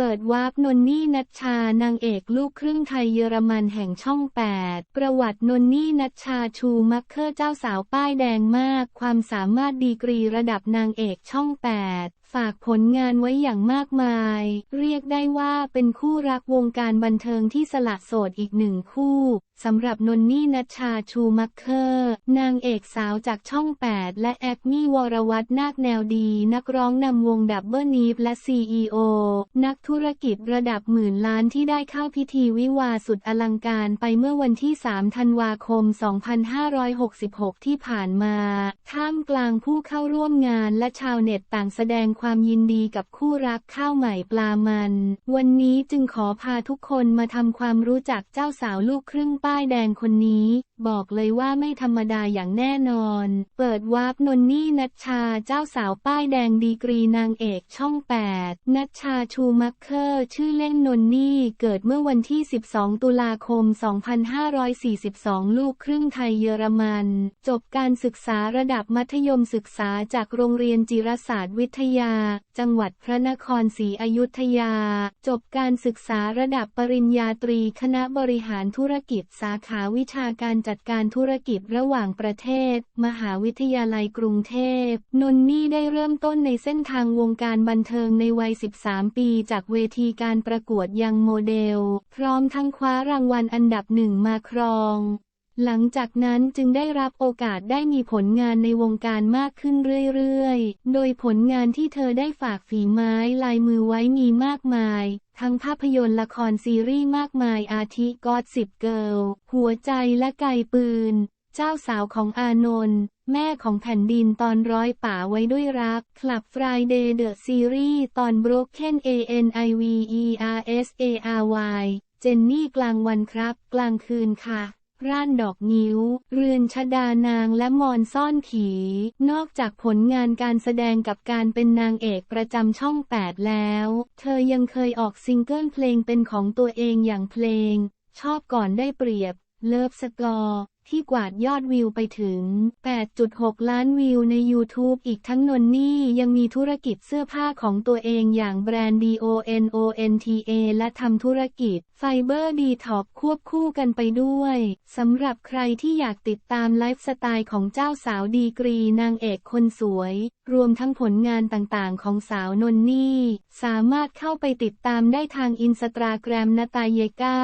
เปิดวาร์ปนนนี่นัชชานางเอกลูกครึ่งไทยเยอรมันแห่งช่อง 8 ประวัตินนนี่นัชชาชูมักเคอร์เจ้าสาวป้ายแดงมาก ความสามารถดีกรีระดับนางเอกช่อง 8 ฝากผลงานไว้อย่างมากมาย เรียกได้ว่าเป็นคู่รักวงการบันเทิงที่สละโสดอีกหนึ่งคู่สำหรับนนนี่นัชชาชูมักเคอร์ นางเอกสาวจากช่อง 8 และแอคมี่วรวัฒนาคแนวดี นักร้องนำวงดับเบิลนีฟและ CEO นักธุรกิจระดับหมื่นล้านที่ได้เข้าพิธีวิวาสุดอลังการไปเมื่อวันที่ 3 ธันวาคม 2566 ที่ผ่านมา ท่ามกลางผู้เข้าร่วมงานและชาวเน็ตต่างแสดงความยินดีกับคู่รักข้าวใหม่ปลามัน วันนี้จึงขอพาทุกคนมาทำความรู้จักเจ้าสาวลูกครึ่งป้ายแดงคนนี้ บอกเลยว่าไม่ธรรมดาอย่างแน่นอน เปิดวาร์ปนนนี่นัชชาเจ้าสาวป้ายแดงดีกรีนางเอกช่อง 8 นัชชาชูมักเคอร์ชื่อเล่นนนนี่เกิดเมื่อวันที่ 12 ตุลาคม 2542 ลูกครึ่งไทยเยอรมัน จบการศึกษาระดับมัธยมศึกษาจากโรงเรียนจิรศาสตร์วิทยาจังหวัดพระนครศรีอยุธยา จบการศึกษาระดับปริญญาตรีคณะบริหารธุรกิจสาขาวิชาการจัดการธุรกิจระหว่างประเทศ มหาวิทยาลัยกรุงเทพ นนนี่ได้เริ่มต้นในเส้นทางวงการบันเทิงในวัย 13 ปี จากเวทีการประกวดยังโมเดล พร้อมทั้งคว้ารางวัลอันดับหนึ่งมาครอง หลังจากนั้นจึงได้รับโอกาสได้มีผลงานในวงการมากขึ้นเรื่อยๆ โดยผลงานที่เธอได้ฝากฝีไม้ลายมือไว้มีมากมาย ทั้งภาพยนตร์ละครซีรีส์มากมายอาทิกอดสิบเกิลหัวใจและไกปืน เจ้าสาวของอานนท์แม่ของแผ่นดินตอนร้อยป่าไว้ด้วยรัก คลับ Friday The Series ตอน Broken A N I V E R S A R Y เจนนี่กลางวันครับ กลางคืนค่ะ ร่านดอกนิ้ว เรือนชดานางและมอนซ่อนผี นอกจากผลงานการแสดงกับการเป็นนางเอกประจำช่อง 8 แล้ว เธอยังเคยออกซิงเกิลเพลงเป็นของตัวเองอย่างเพลง ชอบก่อนได้เปรียบ เลิฟสกอร์ที่กวาดยอดวิวไปถึง 8.6 ล้านวิวใน YouTube อีกทั้งนนนี่ยังมีธุรกิจเสื้อผ้าของตัวเองอย่างแบรนด์ DONONTA และทำธุรกิจไฟเบอร์ดีท็อกควบคู่กันไปด้วยสำหรับใครที่อยากติดตามไลฟ์สไตล์ของเจ้าสาวดีกรีนางเอกคนสวย รวมทั้งผลงานต่างๆ ของสาวนนนี่ สามารถเข้าไปติดตามได้ทางอินสตาแกรมนาตาเยกา